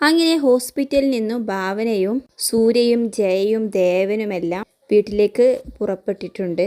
അങ്ങനെ ഹോസ്പിറ്റലിൽ നിന്നും ഭാവനയും സൂര്യയും ജയയും ദേവനുമെല്ലാം വീട്ടിലേക്ക് പുറപ്പെട്ടിട്ടുണ്ട്.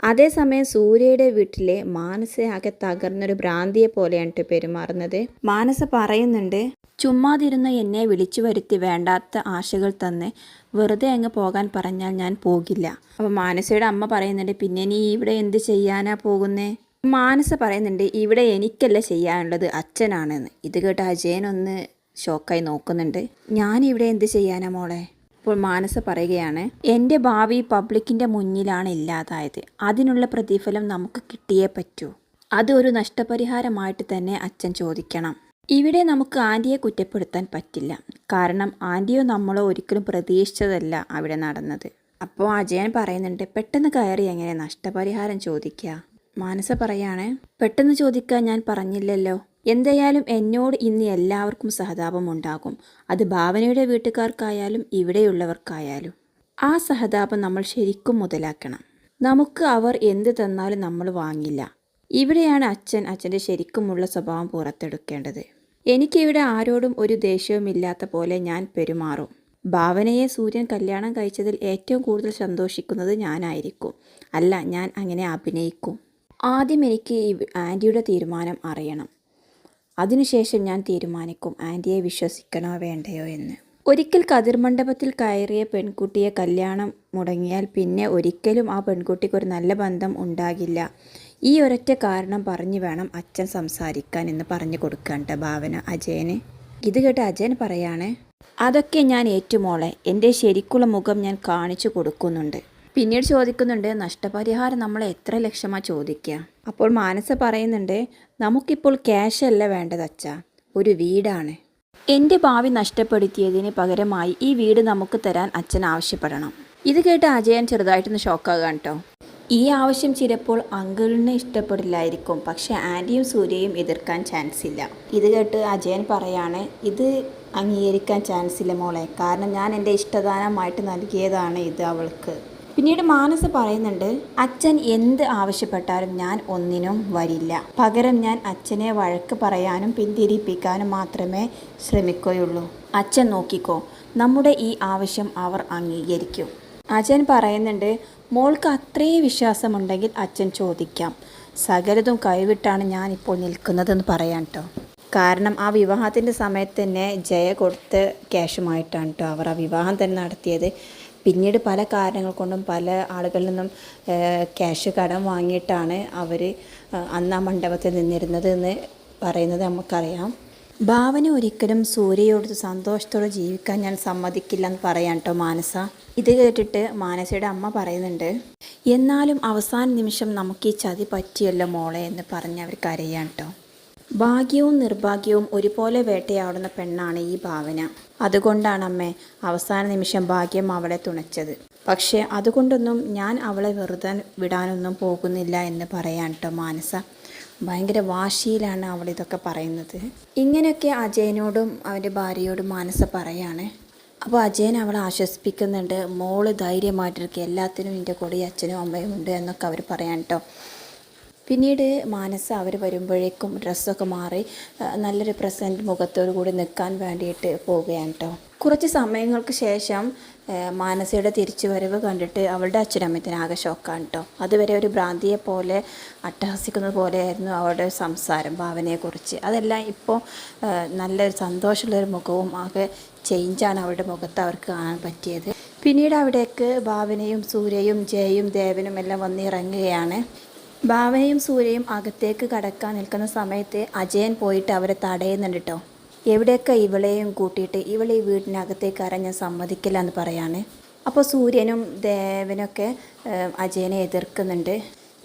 അതേസമയം സൂര്യയുടെ വീട്ടിലെ മാനസയാകെ തകർന്നൊരു ഭ്രാന്തിയെ പോലെയാണ് പെരുമാറുന്നത്. മാനസ പറയുന്നുണ്ട് ചുമ്മാതിരുന്ന എന്നെ വിളിച്ചു വരുത്തി വേണ്ടാത്ത ആശകൾ തന്ന് വെറുതെ അങ്ങ് പോകാൻ പറഞ്ഞാൽ ഞാൻ പോകില്ല. അപ്പോൾ മാനസയുടെ അമ്മ പറയുന്നുണ്ട് പിന്നെ നീ ഇവിടെ എന്ത് ചെയ്യാനാ പോകുന്നേ? മാനസ പറയുന്നുണ്ട് ഇവിടെ എനിക്കല്ല ചെയ്യാനുള്ളത് അച്ഛനാണെന്ന്. ഇത് കേട്ട് അജയനൊന്ന് ഷോക്കായി നോക്കുന്നുണ്ട്. ഞാനിവിടെ എന്ത് ചെയ്യാനാ മോളെ? ഇപ്പോൾ മാനസ പറയുകയാണ് എന്റെ ഭാവി പബ്ലിക്കിന്റെ മുന്നിലാണ് ഇല്ലാതായത്. അതിനുള്ള പ്രതിഫലം നമുക്ക് കിട്ടിയേ പറ്റൂ. അത് ഒരു നഷ്ടപരിഹാരമായിട്ട് തന്നെ അച്ഛൻ ചോദിക്കണം. ഇവിടെ നമുക്ക് ആന്റിയെ കുറ്റപ്പെടുത്താൻ പറ്റില്ല. കാരണം ആന്റിയോ നമ്മളോ ഒരിക്കലും പ്രതീക്ഷിച്ചതല്ല അവിടെ നടന്നത്. അപ്പോൾ അജയൻ പറയുന്നുണ്ട് പെട്ടെന്ന് കയറി എങ്ങനെ നഷ്ടപരിഹാരം ചോദിക്കുക മാനസ പറയാണ് പെട്ടെന്ന് ചോദിക്കാൻ ഞാൻ പറഞ്ഞില്ലല്ലോ. എന്തായാലും എന്നോട് ഇന്ന് എല്ലാവർക്കും സഹതാപം ഉണ്ടാകും അത് ഭാവനയുടെ വീട്ടുകാർക്കായാലും ഇവിടെയുള്ളവർക്കായാലും. ആ സഹതാപം നമ്മൾ ശരിക്കും മുതലാക്കണം. നമുക്ക് അവർ എന്ത് തന്നാലും നമ്മൾ വാങ്ങില്ല. ഇവിടെയാണ് അച്ഛൻ അച്ഛന്റെ ശരിക്കുമുള്ള സ്വഭാവം പുറത്തെടുക്കേണ്ടത്. എനിക്കിവിടെ ആരോടും ഒരു ദേഷ്യവുമില്ലാത്ത പോലെ ഞാൻ പെരുമാറും. ഭാവനയെ സൂര്യൻ കല്യാണം കഴിച്ചതിൽ ഏറ്റവും കൂടുതൽ സന്തോഷിക്കുന്നത് ഞാനായിരിക്കും. അല്ല ഞാൻ അങ്ങനെ അഭിനയിക്കും. ആദ്യം എനിക്ക് ആന്റിയുടെ തീരുമാനം അറിയണം. അതിനുശേഷം ഞാൻ തീരുമാനിക്കും ആന്റിയെ വിശ്വസിക്കണോ വേണ്ടയോ എന്ന്. ഒരിക്കൽ കതിർ മണ്ഡപത്തിൽ കയറിയ പെൺകുട്ടിയെ കല്യാണം മുടങ്ങിയാൽ പിന്നെ ഒരിക്കലും ആ പെൺകുട്ടിക്ക് ഒരു നല്ല ബന്ധം ഉണ്ടാകില്ല. ഈ ഒരൊറ്റ കാരണം പറഞ്ഞു വേണം അച്ഛൻ സംസാരിക്കാൻ എന്ന് പറഞ്ഞു കൊടുക്കണ്ട ഭാവന അജയന്. ഇത് കേട്ട് അജയൻ പറയാണ് അതൊക്കെ ഞാൻ ഏറ്റുമോളെ എന്റെ ശരിക്കുള്ള മുഖം ഞാൻ കാണിച്ചു കൊടുക്കുന്നുണ്ട്. പിന്നീട് ചോദിക്കുന്നുണ്ട് നഷ്ടപരിഹാരം നമ്മൾ എത്ര ലക്ഷമാണ് ചോദിക്കുക അപ്പോൾ മാനസ പറയുന്നുണ്ട് നമുക്കിപ്പോൾ ക്യാഷ് അല്ല വേണ്ടത് അച്ഛാ ഒരു വീടാണ്. എന്റെ ഭാവി നഷ്ടപ്പെടുത്തിയതിന് പകരമായി ഈ വീട് നമുക്ക് തരാൻ അച്ഛൻ ആവശ്യപ്പെടണം. ഇത് കേട്ട് അജയൻ ചെറുതായിട്ടൊന്ന് ഷോക്കാകാൻ കേട്ടോ ഈ ആവശ്യം ചിലപ്പോൾ അങ്കിളിന് ഇഷ്ടപ്പെടില്ലായിരിക്കും പക്ഷേ ആന്റിയും സൂര്യയും എതിർക്കാൻ ചാൻസ് ഇല്ല ഇത് കേട്ട് അജയൻ പറയാണ് ഇത് അംഗീകരിക്കാൻ ചാൻസ് ഇല്ല മോളെ കാരണം ഞാൻ എന്റെ ഇഷ്ടദാനമായിട്ട് നൽകിയതാണ് ഇത് അവൾക്ക്. പിന്നീട് മാനസ് പറയുന്നുണ്ട് അച്ഛൻ എന്ത് ആവശ്യപ്പെട്ടാലും ഞാൻ ഒന്നിനും വരില്ല. പകരം ഞാൻ അച്ഛനെ വഴക്ക് പറയാനും പിന്തിരിപ്പിക്കാനും മാത്രമേ ശ്രമിക്കുകയുള്ളൂ. അച്ഛൻ നോക്കിക്കോ നമ്മുടെ ഈ ആവശ്യം അവർ അംഗീകരിക്കും. അച്ഛൻ പറയുന്നുണ്ട് മോൾക്ക് അത്രയും വിശ്വാസമുണ്ടെങ്കിൽ അച്ഛൻ ചോദിക്കാം. സകലതും കൈവിട്ടാണ് ഞാനിപ്പോൾ നിൽക്കുന്നതെന്ന് പറയാൻ കേട്ടോ കാരണം ആ വിവാഹത്തിന്റെ സമയത്ത് തന്നെ ജയ കൊടുത്ത ക്യാഷുമായിട്ടാണ് കേട്ടോ അവർ ആ വിവാഹം തന്നെ നടത്തിയത്. പിന്നീട് പല കാരണങ്ങൾ കൊണ്ടും പല ആളുകളിൽ നിന്നും ക്യാഷ് കടം വാങ്ങിയിട്ടാണ് അവർ അന്ന് ആ മണ്ഡപത്തിൽ നിന്നിരുന്നത് എന്ന് പറയുന്നത് നമുക്കറിയാം. ഭാവന ഒരിക്കലും സൂര്യയോട് സന്തോഷത്തോടെ ജീവിക്കാൻ ഞാൻ സമ്മതിക്കില്ല എന്ന് പറയാൻ കേട്ടോ മാനസ. ഇത് കേട്ടിട്ട് മാനസയുടെ അമ്മ പറയുന്നുണ്ട് എന്നാലും അവസാന നിമിഷം നമുക്ക് ഈ ചതി പറ്റിയല്ലോ മോളെ എന്ന് പറഞ്ഞ് അവർ അറിയാം കേട്ടോ ഭാഗ്യവും നിർഭാഗ്യവും ഒരുപോലെ വേട്ടയാടുന്ന പെണ്ണാണ് ഈ ഭാവന. അതുകൊണ്ടാണ് അമ്മേ അവസാന നിമിഷം ഭാഗ്യം അവളെ തുണച്ചത്. പക്ഷേ അതുകൊണ്ടൊന്നും ഞാൻ അവളെ വെറുതെ വിടാനൊന്നും പോകുന്നില്ല എന്ന് പറയാൻ കേട്ടോ മാനസ. ഭയങ്കര വാശിയിലാണ് അവൾ ഇതൊക്കെ പറയുന്നത്. ഇങ്ങനെയൊക്കെ അജയനോടും അവന്റെ ഭാര്യയോടും മാനസ പറയാണ്. അപ്പോൾ അജയൻ അവളെ ആശ്വസിപ്പിക്കുന്നുണ്ട്. മോൾ ധൈര്യമായിട്ടിരിക്കുക. എല്ലാത്തിനും എന്റെ കൂടെ അച്ഛനും അമ്മയും ഉണ്ട് എന്നൊക്കെ അവർ പറയാൻ കേട്ടോ പിന്നീട് മാനസ അവർ വരുമ്പോഴേക്കും ഡ്രസ്സൊക്കെ മാറി നല്ലൊരു പ്രസന്റ് മുഖത്തോടു കൂടി നിൽക്കാൻ വേണ്ടിയിട്ട് പോവുകയാണ് കേട്ടോ കുറച്ച് സമയങ്ങൾക്ക് ശേഷം മാനസയുടെ തിരിച്ചു വരവ് കണ്ടിട്ട് അവളുടെ അച്ഛനമ്മത്തിന് ആകെ ഷോക്കാണ് കേട്ടോ അതുവരെ ഒരു ഭ്രാന്തിയെ പോലെ അട്ടഹസിക്കുന്നത് പോലെയായിരുന്നു അവളുടെ സംസാരം ഭാവനയെക്കുറിച്ച്. അതെല്ലാം ഇപ്പോൾ നല്ലൊരു സന്തോഷമുള്ളൊരു മുഖവും ആകെ ചേഞ്ചാണ് അവളുടെ മുഖത്ത് അവർക്ക് കാണാൻ പറ്റിയത്. പിന്നീട് അവിടേക്ക് ഭാവനയും സൂര്യയും ജയയും ദേവനും എല്ലാം വന്നിറങ്ങുകയാണ്. ഭാവനയും സൂര്യയും അകത്തേക്ക് കടക്കാൻ നിൽക്കുന്ന സമയത്ത് അജയൻ പോയിട്ട് അവരെ തടയുന്നുണ്ട് കേട്ടോ എവിടെയൊക്കെ ഇവളെയും കൂട്ടിയിട്ട് ഇവളെ ഈ വീടിനകത്തേക്ക് കയറാൻ ഞാൻ സമ്മതിക്കില്ല എന്ന് പറയാണ്. അപ്പോൾ സൂര്യനും ദേവനൊക്കെ അജയനെ എതിർക്കുന്നുണ്ട്.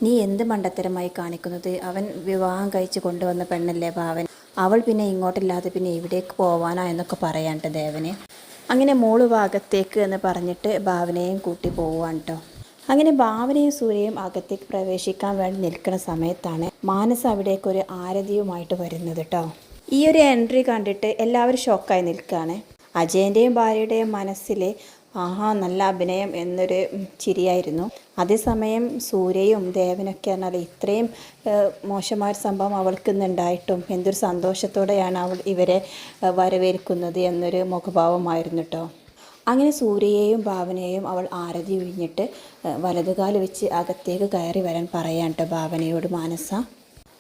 നീ എന്ത് മണ്ടത്തരമായി കാണിക്കുന്നത്? അവൻ വിവാഹം കഴിച്ച് കൊണ്ടുവന്ന പെണ്ണല്ലേ ഭാവൻ അവൾ പിന്നെ ഇങ്ങോട്ടില്ലാതെ പിന്നെ എവിടേക്ക് പോവാനാ? എന്നൊക്കെ പറയാണ്ട് ദേവന്. അങ്ങനെ മോൾ ഭാഗത്തേക്ക് എന്ന് പറഞ്ഞിട്ട് ഭാവനയും കൂട്ടി പോവാണ് കേട്ടോ അങ്ങനെ ഭാവനയും സൂര്യയും അകത്തേക്ക് പ്രവേശിക്കാൻ വേണ്ടി നിൽക്കുന്ന സമയത്താണ് മാനസ് അവിടേക്ക് ഒരു ആരതിയുമായിട്ട് വരുന്നത് കേട്ടോ ഈ ഒരു എൻട്രി കണ്ടിട്ട് എല്ലാവരും ഷോക്കായി നിൽക്കുകയാണ്. അജയന്റെയും ഭാര്യയുടെയും മനസ്സിൽ ആഹാ നല്ല അഭിനയം എന്നൊരു ചിരിയായിരുന്നു. അതേസമയം സൂര്യയും ദേവനൊക്കെ പറഞ്ഞാൽ ഇത്രയും മോശമായ സംഭവം അവൾക്ക് ഇന്നുണ്ടായിട്ടും എന്തൊരു സന്തോഷത്തോടെയാണ് അവൾ ഇവരെ വരവേൽക്കുന്നത് എന്നൊരു മുഖഭാവമായിരുന്നു കേട്ടോ അങ്ങനെ സൂര്യയെയും ഭാവനയെയും അവൾ ആരതി ഒഴിഞ്ഞിട്ട് വലതുകാൽ വെച്ച് അകത്തേക്ക് കയറി വരാൻ പറയാൻ കേട്ടോ ഭാവനയോട് മാനസ.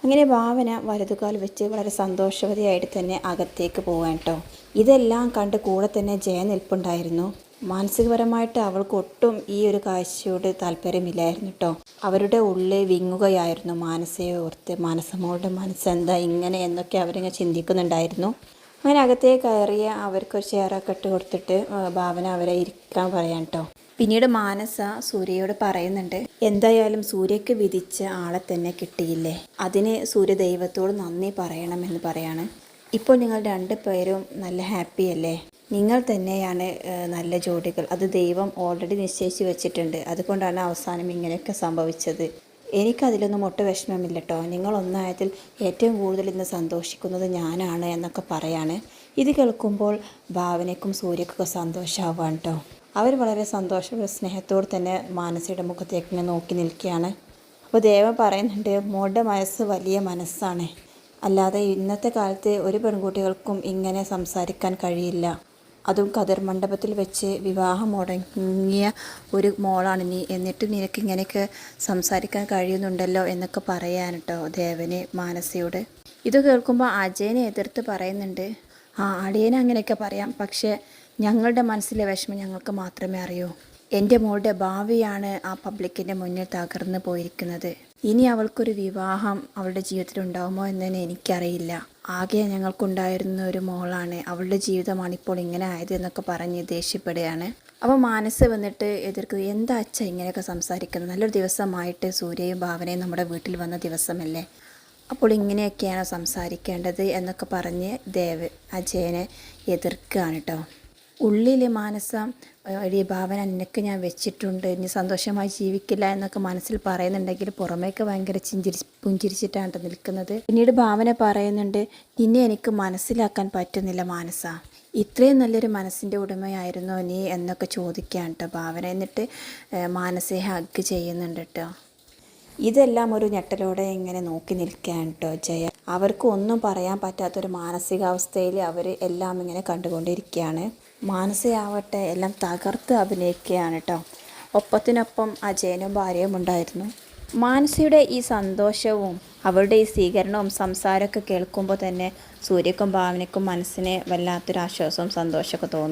അങ്ങനെ ഭാവന വലതുകാൽ വെച്ച് വളരെ സന്തോഷവതിയായിട്ട് തന്നെ അകത്തേക്ക് പോകാൻ കേട്ടോ ഇതെല്ലാം കണ്ട് കൂടെ തന്നെ ജയ നിൽപ്പുണ്ടായിരുന്നു. മാനസികപരമായിട്ട് അവൾക്ക് ഒട്ടും ഈ ഒരു കാഴ്ചയോട് താല്പര്യമില്ലായിരുന്നു കേട്ടോ അവരുടെ ഉള്ളിൽ വിങ്ങുകയായിരുന്നു മാനസയെ ഓർത്ത്. മാനസമോളുടെ മനസ്സെന്താ ഇങ്ങനെ എന്നൊക്കെ അവരിങ്ങനെ ചിന്തിക്കുന്നുണ്ടായിരുന്നു. അങ്ങനെ അകത്തേക്ക് കയറിയ അവർക്കൊരു ചെയറൊക്കെ ഇട്ട് കൊടുത്തിട്ട് ഭാവന അവരെ ഇരിക്കാൻ പറയാൻ കേട്ടോ പിന്നീട് മാനസ സൂര്യയോട് പറയുന്നുണ്ട് എന്തായാലും സൂര്യക്ക് വിധിച്ച ആളെ തന്നെ കിട്ടിയില്ലേ? അതിന് സൂര്യ ദൈവത്തോട് നന്ദി പറയണമെന്ന് പറയാണ്. ഇപ്പോൾ നിങ്ങൾ രണ്ട് പേരും നല്ല ഹാപ്പി അല്ലേ? നിങ്ങൾ തന്നെയാണ് നല്ല ജോഡികൾ. അത് ദൈവം ഓൾറെഡി നിശ്ചയിച്ച് വെച്ചിട്ടുണ്ട്. അതുകൊണ്ടാണ് അവസാനം ഇങ്ങനെയൊക്കെ സംഭവിച്ചത്. എനിക്കതിലൊന്നും ഒട്ടും വിഷമമില്ല കേട്ടോ നിങ്ങൾ ഒന്നായതിൽ ഏറ്റവും കൂടുതൽ ഇന്ന് സന്തോഷിക്കുന്നത് ഞാനാണ് എന്നൊക്കെ പറയാണ്. ഇത് കേൾക്കുമ്പോൾ ഭാവനയ്ക്കും സൂര്യക്കൊക്കെ സന്തോഷമാവാണ് കേട്ടോ അവർ വളരെ സന്തോഷ സ്നേഹത്തോടെ തന്നെ മാനസയുടെ മുഖത്തേക്ക് ഇങ്ങനെ നോക്കി നിൽക്കുകയാണ്. അപ്പോൾ ദേവൻ പറയുന്നുണ്ട് മോളുടെ മനസ്സ് വലിയ മനസ്സാണ്. അല്ലാതെ ഇന്നത്തെ കാലത്ത് ഒരു പെൺകുട്ടികൾക്കും ഇങ്ങനെ സംസാരിക്കാൻ കഴിയില്ല. അതും കതിർ മണ്ഡപത്തിൽ വെച്ച് വിവാഹം മുടങ്ങിയ ഒരു മോളാണ് നീ. എന്നിട്ട് നിനക്ക് ഇങ്ങനെയൊക്കെ സംസാരിക്കാൻ കഴിയുന്നുണ്ടല്ലോ എന്നൊക്കെ പറയാൻ കേട്ടോ ദേവന് മാനസിയോട്. ഇത് കേൾക്കുമ്പോൾ അജയനെ എതിർത്ത് പറയുന്നുണ്ട്. ആ അടിയനെ അങ്ങനെയൊക്കെ പറയാം. പക്ഷേ ഞങ്ങളുടെ മനസ്സിലെ വിഷമം ഞങ്ങൾക്ക് മാത്രമേ അറിയൂ. എന്റെ മോളുടെ ഭാവിയാണ് ആ പബ്ലിക്കിന്റെ മുന്നിൽ തകർന്നു പോയിരിക്കുന്നത്. ഇനി അവൾക്കൊരു വിവാഹം അവളുടെ ജീവിതത്തിൽ ഉണ്ടാകുമോ എന്ന് തന്നെ എനിക്കറിയില്ല. ആകെ ഞങ്ങൾക്കുണ്ടായിരുന്ന ഒരു മോളാണ്. അവളുടെ ജീവിതമാണ് ഇപ്പോൾ ഇങ്ങനെ ആയത് എന്നൊക്കെ പറഞ്ഞ് ദേഷ്യപ്പെടുകയാണ്. അപ്പോൾ മാനസ് വന്നിട്ട് എതിർക്കുക എന്താ അച്ഛ ഇങ്ങനെയൊക്കെ സംസാരിക്കുന്നത്? നല്ലൊരു ദിവസമായിട്ട് സൂര്യയും ഭാവനയും നമ്മുടെ വീട്ടിൽ വന്ന ദിവസമല്ലേ? അപ്പോൾ ഇങ്ങനെയൊക്കെയാണോ സംസാരിക്കേണ്ടത് എന്നൊക്കെ പറഞ്ഞ് ദേവ് അജയനെ എതിർക്കുകയാണ് കേട്ടോ. ഉള്ളിൽ മാനസം എടി ഭാവന നിനക്ക് ഞാൻ വെച്ചിട്ടുണ്ട്. ഇനി സന്തോഷമായി ജീവിക്കില്ല എന്നൊക്കെ മനസ്സിൽ പറയുന്നുണ്ടെങ്കിൽ പുറമേക്ക് ഭയങ്കര ചിഞ്ചിരി പുഞ്ചിരിച്ചിട്ടാണ് നിൽക്കുന്നത്. പിന്നീട് ഭാവന പറയുന്നുണ്ട് നിന്നെ എനിക്ക് മനസ്സിലാക്കാൻ പറ്റുന്നില്ല മാനസ. ഇത്രയും നല്ലൊരു മനസ്സിന്റെ ഉടമയായിരുന്നോ നീ? എന്നൊക്കെ ചോദിക്കുകയാണ് കേട്ടോ ഭാവന. എന്നിട്ട് മാനസയെ ഹഗ് ചെയ്യുന്നുണ്ട് കേട്ടോ ഇതെല്ലാം ഒരു ഞെട്ടലോടെ ഇങ്ങനെ നോക്കി നിൽക്കുകയാണ് കേട്ടോ ജയ. അവർക്ക് ഒന്നും പറയാൻ പറ്റാത്തൊരു മാനസികാവസ്ഥയിൽ അവർ എല്ലാം ഇങ്ങനെ കണ്ടുകൊണ്ടിരിക്കുകയാണ്. മാനസയാവട്ടെ എല്ലാം തകർത്ത് അഭിനയിക്കുകയാണ് കേട്ടോ ഒപ്പത്തിനൊപ്പം അജയനും ഭാര്യയും ഉണ്ടായിരുന്നു. മാനസയുടെ ഈ സന്തോഷവും അവളുടെ ഈ സ്വീകരണവും സംസാരമൊക്കെ കേൾക്കുമ്പോൾ തന്നെ സൂര്യക്കും ഭാവനയ്ക്കും മനസ്സിന് വല്ലാത്തൊരു ആശ്വാസവും സന്തോഷമൊക്കെ തോന്നുക